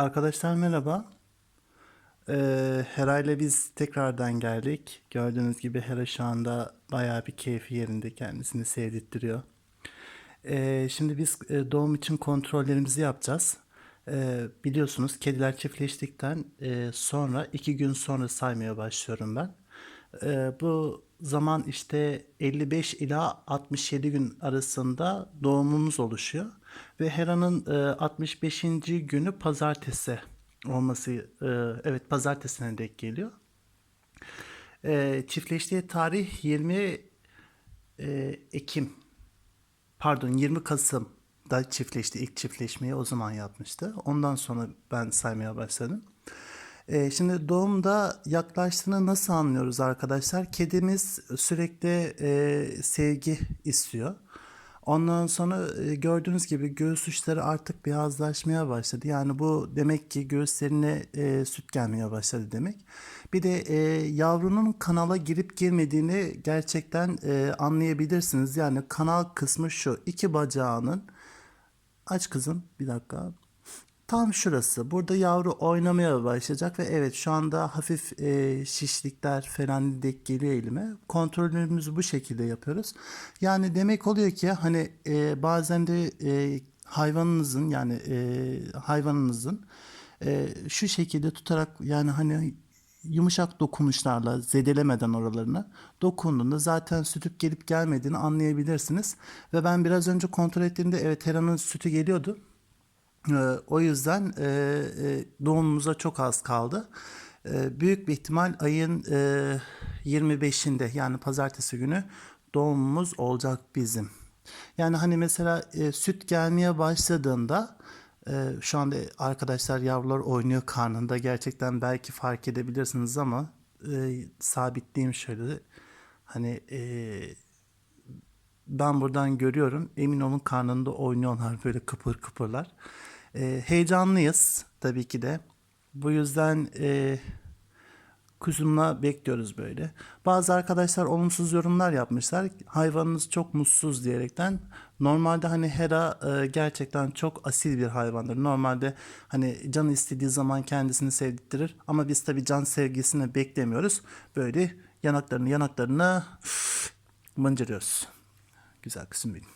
Arkadaşlar merhaba. Ee, Hera ile biz tekrardan geldik. Gördüğünüz gibi Hera şu anda bayağı bir keyfi yerinde kendisini sevdirttiriyor. Ee, şimdi biz e, doğum için kontrollerimizi yapacağız. Ee, biliyorsunuz kediler çiftleştikten e, sonra iki gün sonra saymaya başlıyorum ben. Ee, bu zaman işte 55 ila 67 gün arasında doğumumuz oluşuyor. Ve Hera'nın e, 65. günü pazartesi olması, e, evet pazartesine denk geliyor. E, çiftleştiği tarih 20 e, Ekim, pardon 20 Kasım'da çiftleşti. İlk çiftleşmeyi o zaman yapmıştı. Ondan sonra ben saymaya başladım. Ee, şimdi doğumda yaklaştığını nasıl anlıyoruz arkadaşlar? Kedimiz sürekli e, sevgi istiyor. Ondan sonra e, gördüğünüz gibi göğüs uçları artık beyazlaşmaya başladı. Yani bu demek ki göğüslerine e, süt gelmeye başladı demek. Bir de e, yavrunun kanala girip girmediğini gerçekten e, anlayabilirsiniz. Yani kanal kısmı şu. iki bacağının aç kızım bir dakika. Tam şurası. Burada yavru oynamaya başlayacak ve evet şu anda hafif e, şişlikler falan denk geliyor elime. Kontrollerimizi bu şekilde yapıyoruz. Yani demek oluyor ki hani e, bazen de e, hayvanınızın yani e, hayvanınızın e, şu şekilde tutarak yani hani yumuşak dokunuşlarla zedelemeden oralarını dokunduğunda zaten sütüp gelip gelmediğini anlayabilirsiniz. Ve ben biraz önce kontrol ettiğimde evet Hera'nın sütü geliyordu. Ee, o yüzden e, e, doğumumuza çok az kaldı. E, büyük bir ihtimal ayın e, 25'inde yani pazartesi günü doğumumuz olacak bizim. Yani hani mesela e, süt gelmeye başladığında e, şu anda arkadaşlar yavrular oynuyor karnında gerçekten belki fark edebilirsiniz ama e, şöyle hani e, ben buradan görüyorum. Emin olun karnında oynuyorlar böyle kıpır kıpırlar. Ee, heyecanlıyız tabii ki de. Bu yüzden e, kuzumla bekliyoruz böyle. Bazı arkadaşlar olumsuz yorumlar yapmışlar. Hayvanınız çok mutsuz diyerekten. Normalde hani Hera e, gerçekten çok asil bir hayvandır. Normalde hani can istediği zaman kendisini sevdirir. Ama biz tabii can sevgisini beklemiyoruz. Böyle yanaklarını yanaklarını mıncırıyoruz. Güzel kızım benim.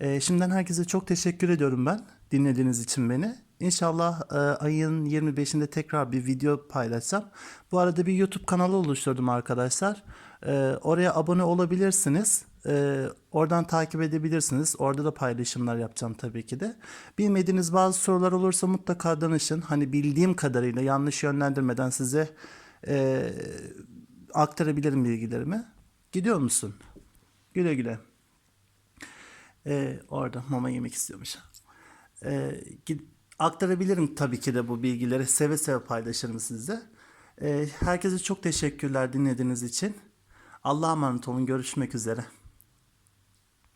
Ee, şimdiden herkese çok teşekkür ediyorum ben dinlediğiniz için beni. İnşallah e, ayın 25'inde tekrar bir video paylaşacağım. Bu arada bir YouTube kanalı oluşturdum arkadaşlar. E, oraya abone olabilirsiniz. E, oradan takip edebilirsiniz. Orada da paylaşımlar yapacağım tabii ki de. Bilmediğiniz bazı sorular olursa mutlaka danışın. Hani bildiğim kadarıyla yanlış yönlendirmeden size e, aktarabilirim bilgilerimi. Gidiyor musun? Güle güle. Ee, orada mama yemek istiyormuş. Gid- aktarabilirim tabii ki de bu bilgileri. Seve seve paylaşırım sizle. Ee, herkese çok teşekkürler dinlediğiniz için. Allah'a emanet olun. Görüşmek üzere.